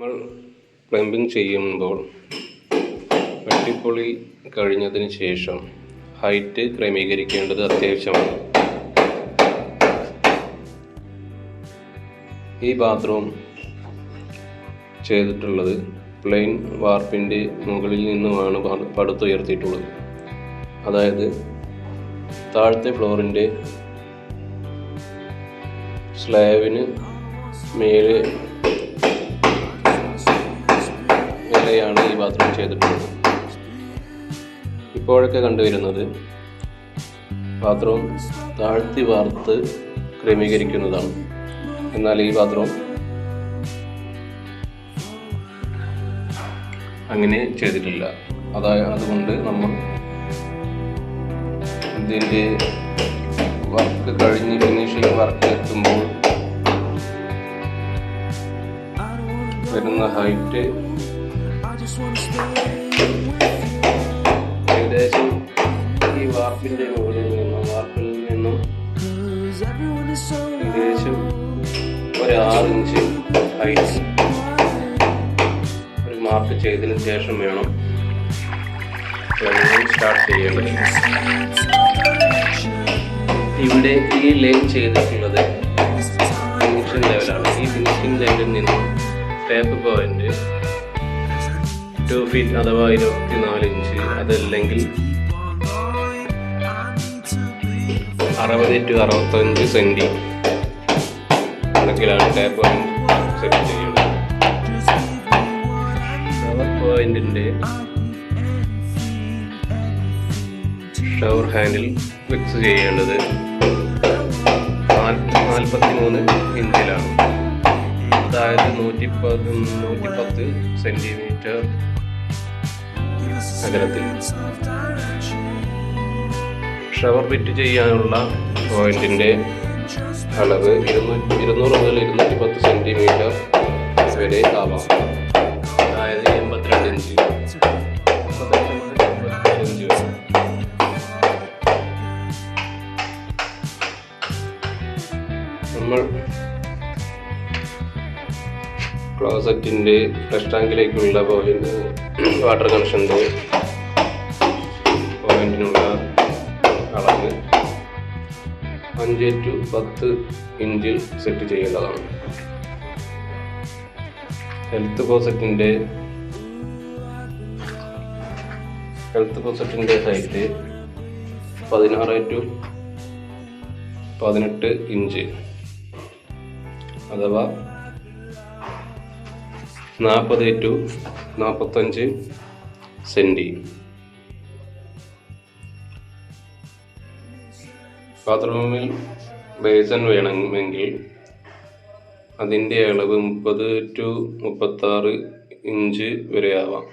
നമ്മൾ പ്ലംബിംഗ് ചെയ്യുമ്പോൾ വെട്ടിപ്പൊളി കഴിഞ്ഞതിന് ശേഷം ഹൈറ്റ് ക്രമീകരിക്കേണ്ടത് അത്യാവശ്യമാണ്. ഈ ബാത്റൂം ചെയ്തിട്ടുള്ളത് പ്ലെയിൻ വാർപ്പിന്റെ മുകളിൽ നിന്നുമാണ് പടുത്തുയർത്തിയിട്ടുള്ളത് അതായത് താഴത്തെ ഫ്ലോറിന്റെ സ്ലാബിന് മേലെ ചെയ്തിട്ടുള്ളത്. ഇപ്പോഴൊക്കെ കണ്ടുവരുന്നത് പാത്രവും താഴ്ത്തി വാർത്ത് ക്രമീകരിക്കുന്നതാണ്. എന്നാൽ ഈ പാത്രവും അങ്ങനെ ചെയ്തിട്ടില്ല. അതായത് അതുകൊണ്ട് നമ്മൾ ഇതിന്റെ വർക്ക് കഴിഞ്ഞ് ഫിനിഷിംഗ് വർക്ക് എത്തുമ്പോൾ വരുന്ന ഹൈറ്റ് ഏകദേശം ഈ വാർപ്പിന്റെ മുകളിൽ നിന്നും വാർപ്പിൽ നിന്നും ഏകദേശം ഒരു ആറ് ഇഞ്ച് ഹൈറ്റ് ഒരു മാർക്ക് ചെയ്തതിന് ശേഷം വേണം സ്റ്റാർട്ട് ചെയ്യേണ്ടത്. ഇവിടെ ഈ ലൈൻ ചെയ്തിട്ടുള്ളത് ഫിനിഷിംഗ് ലെവലാണ് ഈ ഫിനിഷിംഗ് ലെവലിൽ നിന്നും ടേപ്പ് പോയിന്റ് ടു ഫീറ്റ് അഥവാ ഇരുപത്തിനാല് ഇഞ്ച് അതല്ലെങ്കിൽ അറുപത് ടു അറുപത്തഞ്ച് സെന്റി കണക്കിലാണ് ടേപ്പ് സെറ്റ് ചെയ്യുന്നത്. ഷവർ പോയിന്റിന്റെ ഷവർ ഹാൻഡിൽ ഫിക്സ് ചെയ്യേണ്ടത് നാൽപ്പത്തി മൂന്ന് ഇഞ്ചിലാണ് അതായത് നൂറ്റി പത്ത് നൂറ്റി പത്ത് സെന്റിമീറ്റർ അകലത്തിൽ ഷവർ ഫിറ്റ് ചെയ്യാനുള്ള പോയിന്റിന്റെ അളവ് ഇരുന്നൂറ്റി ഇരുന്നൂറ് മുതൽ ഇരുന്നൂറ്റി പത്ത് സെന്റിമീറ്റർ വരെ ആവാം. അതായത് എൺപത്തിരണ്ട് ഇഞ്ച്. നമ്മൾ ക്ലോസറ്റിന്റെ ഫ്ലഷ് ടാങ്കിലേക്കുള്ള പോയിന്റ് വാട്ടർ കണക്ഷന്റെ പോയിന്റിനുള്ള അളവ് അഞ്ച് ടു പത്ത് ഇഞ്ചിൽ സെറ്റ് ചെയ്യേണ്ടതാണ്. ഹെൽത്ത് കോസറ്റിന്റെ ഹെൽത്ത് കോസറ്റിന്റെ ഹൈറ്റ് പതിനാറ് ടു പതിനെട്ട് ഇഞ്ച്. അഥവാ നാൽപ്പത് ടു നാൽപ്പത്തഞ്ച് സെന്റി ബാത്റൂമിൽ ബേസൻ വേണമെങ്കിൽ അതിന്റെ അളവ് മുപ്പത് ടു മുപ്പത്താറ് ഇഞ്ച് വരെ ആവാം